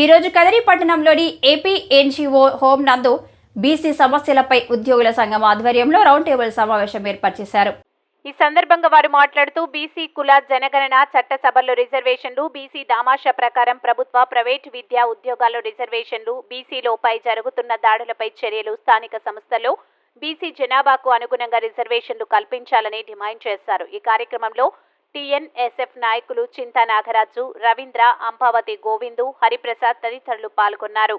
ఈరోజు కదిరి పట్టణంలోని AP NGO home నందు బీసీ సమస్యలపై ఉద్యోగుల సంఘం ఆధ్వర్యంలో రౌండ్ టేబుల్ సమావేశం ఏర్పాటు చేశారు. ఈ సందర్భంగా వారు మాట్లాడుతూ బీసీ కుల జనగణన చట్టసభల్లో రిజర్వేషన్లు బీసీ దామాషా ప్రకారం ప్రభుత్వ ప్రైవేట్ విద్యా ఉద్యోగాల్లో రిజర్వేషన్లు బీసీలోపై జరుగుతున్న దాడులపై చర్యలు స్థానిక సంస్థల్లో బీసీ జనాభాకు అనుగుణంగా రిజర్వేషన్లు కల్పించాలని డిమాండ్ చేశారు. ఈ కార్యక్రమంలో టీఎన్ఎస్ఎఫ్ నాయకులు చింతా నాగరాజు రవీంద్ర అంబావతి గోవిందు హరిప్రసాద్ తదితరులు పాల్గొన్నారు.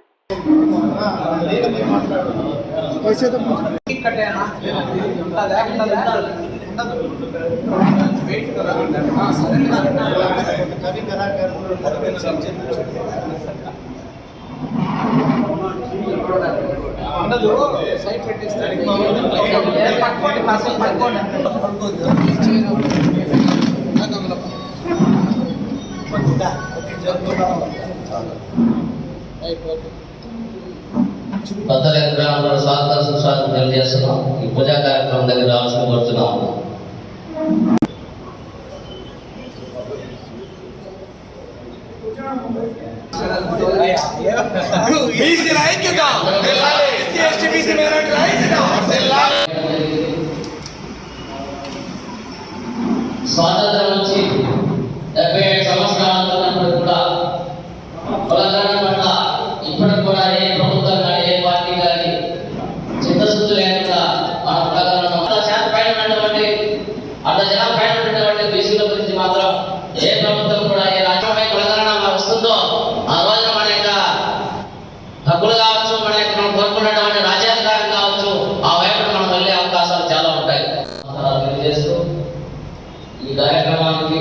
ఉండదు సైట్ పెట్టేస్తాడు పట్టుకోండి పర్సన్ పట్టుకోండి పెద్దల గ్రామంలో స్వాగత సుస్వాగతం తెలియజేస్తున్నాం ఈ పూజా కార్యక్రమం దగ్గర రావాల్సిన కోరుతున్నాం బీసీ ఐక్యత ఎస్సీ ఎస్టీ బీసీ మైనారిటీ ఐక్యత స్వాతంత్రం వచ్చి డెబ్బై అంత జనాభా ఉన్నటువంటి బీసీల గురించి మాత్రం ఏ ప్రభుత్వం కూడా ఏ రాష్ట్రమే కులగణన వస్తుందో ఆ రోజున మన యొక్క హక్కులు కావచ్చు మన యొక్క మనం కోరుకున్నటువంటి రాజ్యాంగం కావచ్చు ఆ వైపు మనం వెళ్ళే అవకాశాలు చాలా ఉంటాయి. ఈ కార్యక్రమానికి